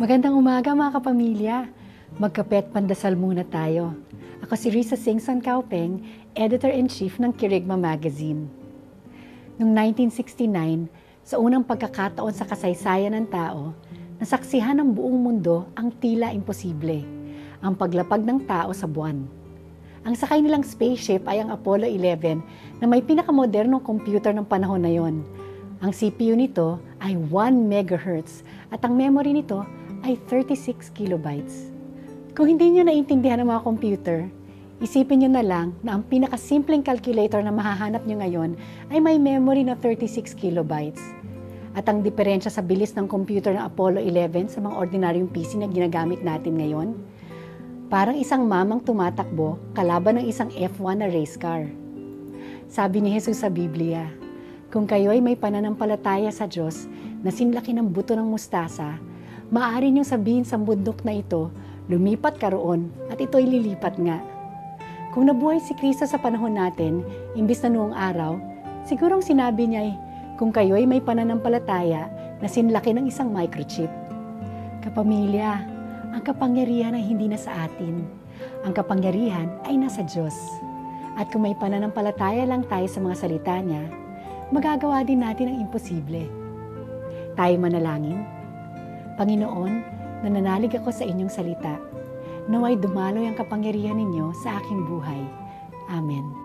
Magandang umaga mga kapamilya. Magkape at pandasal muna tayo. Ako si Risa Singson Kaupeng, Editor-in-Chief ng Kirigma Magazine. Noong 1969, sa unang pagkakataon sa kasaysayan ng tao, nasaksihan ng buong mundo ang tila imposible, ang paglapag ng tao sa buwan. Ang sakay nilang spaceship ay ang Apollo 11 na may pinakamodernong computer ng panahon na yon. Ang CPU nito ay 1 MHz at ang memory nito ay 36 kilobytes. Kung hindi nyo naintindihan ang mga computer, isipin nyo na lang na ang pinakasimpleng calculator na mahahanap nyo ngayon ay may memory na 36 kilobytes. At ang diferensya sa bilis ng computer ng Apollo 11 sa mga ordinaryong PC na ginagamit natin ngayon, parang isang mamang tumatakbo kalaban ng isang F1 na race car. Sabi ni Jesus sa Biblia, kung kayo ay may pananampalataya sa Diyos na sinlaki ng buto ng mustasa, maaari niyong sabihin sa bundok na ito, lumipat ka roon at ito'y lilipat nga. Kung nabuhay si Kristo sa panahon natin, imbis na noong araw, sigurong sinabi niya ay, kung kayo ay may pananampalataya na sinlaki ng isang microchip. Kapamilya, ang kapangyarihan ay hindi na sa atin. Ang kapangyarihan ay nasa Diyos. At kung may pananampalataya lang tayo sa mga salita niya, magagawa din natin ang imposible. Tayo manalangin. Panginoon, nananalig ako sa inyong salita. Naway dumaloy ang kapangyarihan ninyo sa aking buhay. Amen.